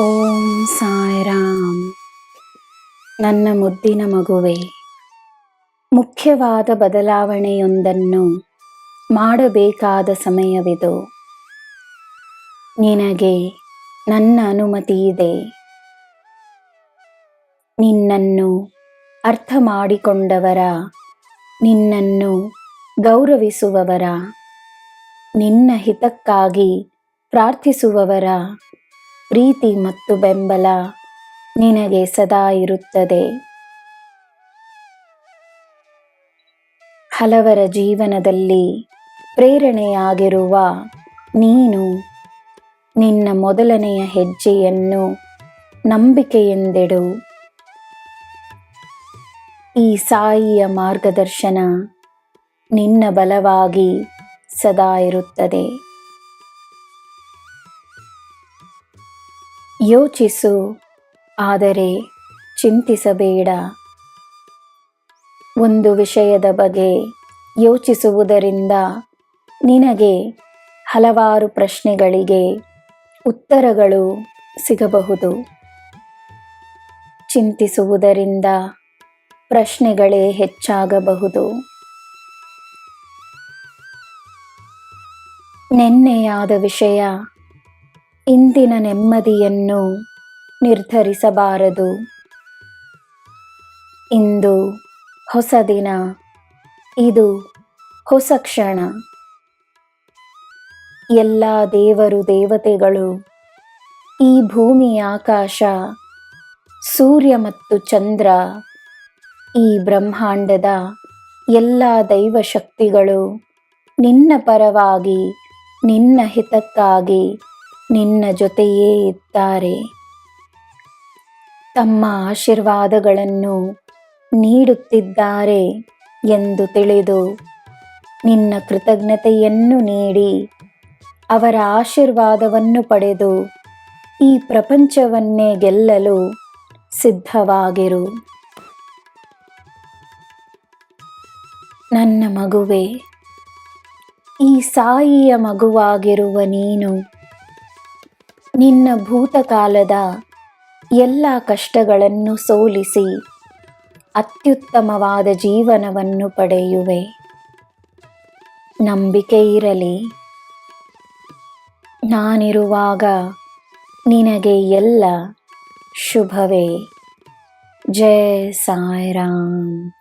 ಓಂ ಸಾಯಿರಾಮ್. ನನ್ನ ಮುದ್ದಿನ ಮಗುವೆ, ಮುಖ್ಯವಾದ ಬದಲಾವಣೆಯೊಂದನ್ನು ಮಾಡಬೇಕಾದ ಸಮಯವಿದು. ನಿನಗೆ ನನ್ನ ಅನುಮತಿ ಇದೆ. ನಿನ್ನನ್ನು ಅರ್ಥ ಮಾಡಿಕೊಂಡವರ, ನಿನ್ನನ್ನು ಗೌರವಿಸುವವರ, ನಿನ್ನ ಹಿತಕ್ಕಾಗಿ ಪ್ರಾರ್ಥಿಸುವವರ ಪ್ರೀತಿ ಮತ್ತು ಬೆಂಬಲ ನಿನಗೆ ಸದಾ ಇರುತ್ತದೆ. ಹಲವರ ಜೀವನದಲ್ಲಿ ಪ್ರೇರಣೆಯಾಗಿರುವ ನೀನು ನಿನ್ನ ಮೊದಲನೆಯ ಹೆಜ್ಜೆಯನ್ನು ನಂಬಿಕೆಯೆಂದೆಡು. ಈ ಸಾಯಿಯ ಮಾರ್ಗದರ್ಶನ ನಿನ್ನ ಬಲವಾಗಿ ಸದಾ ಇರುತ್ತದೆ. ಯೋಚಿಸು, ಆದರೆ ಚಿಂತಿಸಬೇಡ. ಒಂದು ವಿಷಯದ ಬಗ್ಗೆ ಯೋಚಿಸುವುದರಿಂದ ನಿನಗೆ ಹಲವಾರು ಪ್ರಶ್ನೆಗಳಿಗೆ ಉತ್ತರಗಳು ಸಿಗಬಹುದು. ಚಿಂತಿಸುವುದರಿಂದ ಪ್ರಶ್ನೆಗಳೇ ಹೆಚ್ಚಾಗಬಹುದು. ನೆನ್ನೆಯಾದ ವಿಷಯ ಇಂದಿನ ನೆಮ್ಮದಿಯನ್ನು ನಿರ್ಧರಿಸಬಾರದು. ಇಂದು ಹೊಸ ದಿನ. ಇದು ಹೊಸ ಕ್ಷಣ. ಎಲ್ಲ ದೇವರು ದೇವತೆಗಳು ಈ ಭೂಮಿ ಆಕಾಶ, ಸೂರ್ಯ ಮತ್ತು ಚಂದ್ರ, ಈ ಬ್ರಹ್ಮಾಂಡದ ಎಲ್ಲ ದೈವ ಶಕ್ತಿಗಳು ನಿನ್ನ ಪರವಾಗಿ, ನಿನ್ನ ಹಿತಕ್ಕಾಗಿ ನಿನ್ನ ಜೊತೆಯೇ ಇದ್ದಾರೆ. ತಮ್ಮ ಆಶೀರ್ವಾದಗಳನ್ನು ನೀಡುತ್ತಿದ್ದಾರೆ ಎಂದು ತಿಳಿದು ನಿನ್ನ ಕೃತಜ್ಞತೆಯನ್ನು ನೀಡಿ ಅವರ ಆಶೀರ್ವಾದವನ್ನು ಪಡೆದು ಈ ಪ್ರಪಂಚವನ್ನೇ ಗೆಲ್ಲಲು ಸಿದ್ಧವಾಗಿರು. ನನ್ನ ಮಗುವೆ, ಈ ಸಾಯಿಯ ಮಗುವಾಗಿರುವ ನೀನು ನಿನ್ನ ಭೂತಕಾಲದ ಎಲ್ಲ ಕಷ್ಟಗಳನ್ನು ಸೋಲಿಸಿ ಅತ್ಯುತ್ತಮವಾದ ಜೀವನವನ್ನು ಪಡೆಯುವೆ. ನಂಬಿಕೆ ಇರಲಿ. ನಾನಿರುವಾಗ ನಿನಗೆ ಎಲ್ಲ ಶುಭವೇ. ಜಯ ಸಾಯಿರಾಮ್.